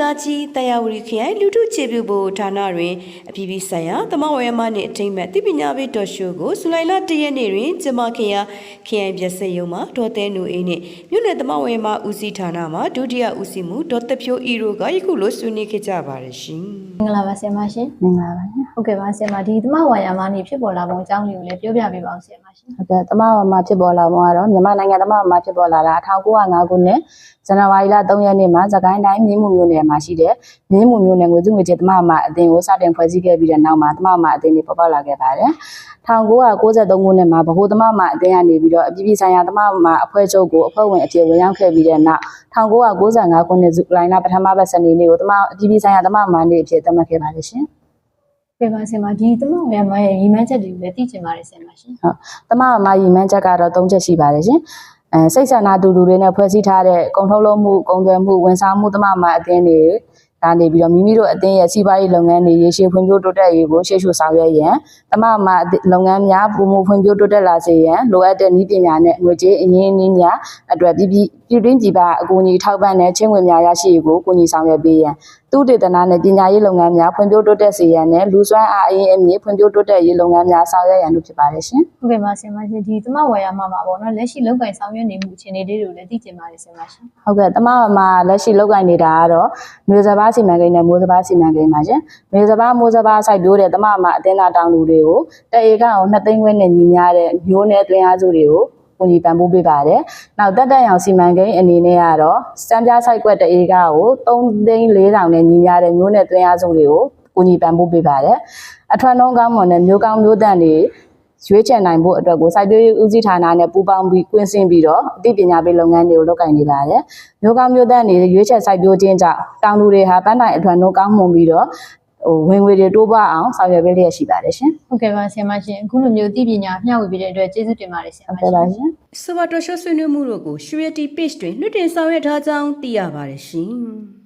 သားကြီးတာယာဝတီခရိုင်လူထုခြေပြုဖို့ဌာနတွင်အပြည်ပြည်ဆိုင်ရာသမဝရမနှင့်အထိမ့်မဲ့တိပညာပေးတော်ရှိုးကိုဇူလိုင်လ၁ရက်နေ့တွင်ကျမခင်ယာခရိုင်ပြည့်စက်ရုံမှဒေါ်သဲနူအေးနှင့်မြို့နယ်သမဝရမဦးစီးဌာနမှဒုတိယဦးစီးမှုဒေါ်သက်ဖြိုးအီရိုကယခုလိုဆွေးနွေးခဲ့ကြပါတယ်ရှင်မင်္ဂလာပါဆရာမရှင်မင်္ဂလာပါရှင်ဟုတ်ကဲ့ပါဆရာမဒီသမဝါယာမနေဖြစ်ပေါ်လာပုံအကြောင်းလေးကိုလည်းပြောပြပေးပါအောင်ဆရာမရှင်ဟုတ်ကဲ့တမမမဖြစ်ပေါ်လာပုံကတော့မြန်မာနိုင်ငံတမမမဖြစ်ပေါ်လာတာ1905ခုနှစ် ဇန်နဝါရီလ3ရက်နေ့မှာသခိုင်းတိုင်းမြင်းမှုမြို့နယ်မှာရှိတဲ့မြင်းမှုမြို့နယ်ငွေစုငွေချေတမမအသင်းကိုစတင်ဖွဲ့စည်းခဲ့ပြီးတဲ့နောက်မှာတမမအသင်းတွေပေါ်ပေါက်လာခဲ့ပါတယ်1993ခုနှစ်မှာဗဟိုတမမအသင်းကနေပြီးတော့အပြည်ပြည်ဆိုင်ရာတမမအဖွဲ့ချုပ်ကိုအဖွဲ့ဝင်အဖြစ်ဝင်ရောက်ခဲ့ပြီးတဲ့နောက်1995ခုနှစ်ဇူလိုင်လပထမပတ်စနေနေ့ကိုတမအပြည်ပြည်ဆိုင်ရာတမမနေ့အဖြစ်သတ်မှတ်ခဲ့ပါတယ်ရှင်ဟုတ်ကဲ့ပါဆရာမဒီသမဝါယာမရဲ့ရည်မှန်းချက်တွေကိုလည်းသိချင်ပါတယ်ဆရာမရှင်တမမရီမန်းချက်ကတော့၃ချက်ရှိပါတယ်ရှင် အဲစိတ်ဆန္ဒတူတူတွေနဲ့ဖွဲ့စည်းထားတဲ့ကုံထုတ်လုံးမှုကုံသွယ်မှုဝန်ဆောင်မှုတမမအသင်းတွေဒါနေပြီးတော့မိမိတို့အသင်းရဲ့စီးပွားရေးလုပ်ငန်းတွေရေရှည်ဖွံ့ဖြိုးတိုးတက်ရေးကိုရှေ့ရှုဆောင်ရွက်ရန်တမမလုပ်ငန်းများပုံမှုဖွံ့ဖြိုးတိုးတက်လာစေရန်လိုအပ်တဲ့နည်းပညာနဲ့ငွေကြေးအရင်းအနှီးများအတွက်ပြည်ပြည် ပြည်တွင်းပြည်ပအကူအညီထောက်ပံ့တဲ့ချင်းဝင်များရရှိရေးကိုကူညီဆောင်ရွက်ပေးရန်သူတေသနာနဲ့ပညာရေးလုပ်ငန်းများဖွံ့ဖြိုးတိုးတက်စေရန်နဲ့လူစွမ်းအားအရင်းအမြစ်ဖွံ့ဖြိုးတိုးတက်ရေးလုပ်ငန်းများဆောင်ရွက်ရန်တို့ဖြစ်ပါတယ်ရှင်ဟုတ်ကဲ့ပါဆရာမရှင်ဒီသမဝါယာမမှာပေါ့နော်လက်ရှိလုပ်ကင်ဆောင်ရွက်နေမှုအခြေအနေလေးတွေကိုလည်းသိချင်ပါတယ်ဆရာမရှင်ဟုတ်ကဲ့တမမမလက်ရှိလောက်ကိုင်းနေတာကတော့မျိုးစဘာစီမံကိန်းနဲ့မိုးစဘာစီမံကိန်းပါရှင်မျိုးစဘာမိုးစဘာစိုက်ပျိုးတဲ့တမမအတင်းသားတောင်လူတွေကိုတအေကအောင်2သိန်းခွဲနဲ့ညီများတဲ့မျိုးနဲ့တွင်အားစုတွေကို ကိုကြီးပံ့ပိုးပေးပါတယ်။နောက်တက်တက်ရောင်စီမံကိန်းအနေနဲ့ကတော့စံပြစိုက်ကွက်တအေကကို3သိန်း400နဲ့ညီများတဲ့မျိုးနဲ့တွင်အားစုတွေကိုကိုကြီးပံ့ပိုးပေးပါတယ်။အထွန်းနှုံးကောင်းမွန်တဲ့မျိုးကောင်းမျိုးတန့်တွေရွေးချယ်နိုင်ဖို့အတွက်ကိုစိုက်ပျိုးရေးဦးစီးဌာနနဲ့ပူးပေါင်းပြီးကွင်းဆင်းပြီးတော့အသိပညာပေးလုပ်ငန်းတွေကိုလုပ်ကိုင်နေပါတယ်။မျိုးကောင်းမျိုးတန့်တွေရွေးချယ်စိုက်ပျိုးခြင်းကြောင့်တောင်သူတွေဟာပန်းတိုင်အထွန်းနှုံးကောင်းမွန်ပြီးတော့ ဟိုဝင်ငွေတွေတိုးပွားအောင်ဆောင်ရွက်ပေးလျက်ရှိပါတယ်ရှင်ဟုတ်ကဲ့ပါဆရာမရှင်အခုလိုမျိုးသိပညာမျှဝေပေးတဲ့အတွက်ကျေးဇူးတင်ပါတယ်ဆရာ။မဟုတ်ရှင်ကဲ့ပါရှင်။ဆိုပါတော်ရှိုးဆွေးနွေးမှုတို့ကို Surety Page တွင်လွှင့်တင်ဆောင်ရွက်ထားကြောင်းသိရပါတယ်ရှင်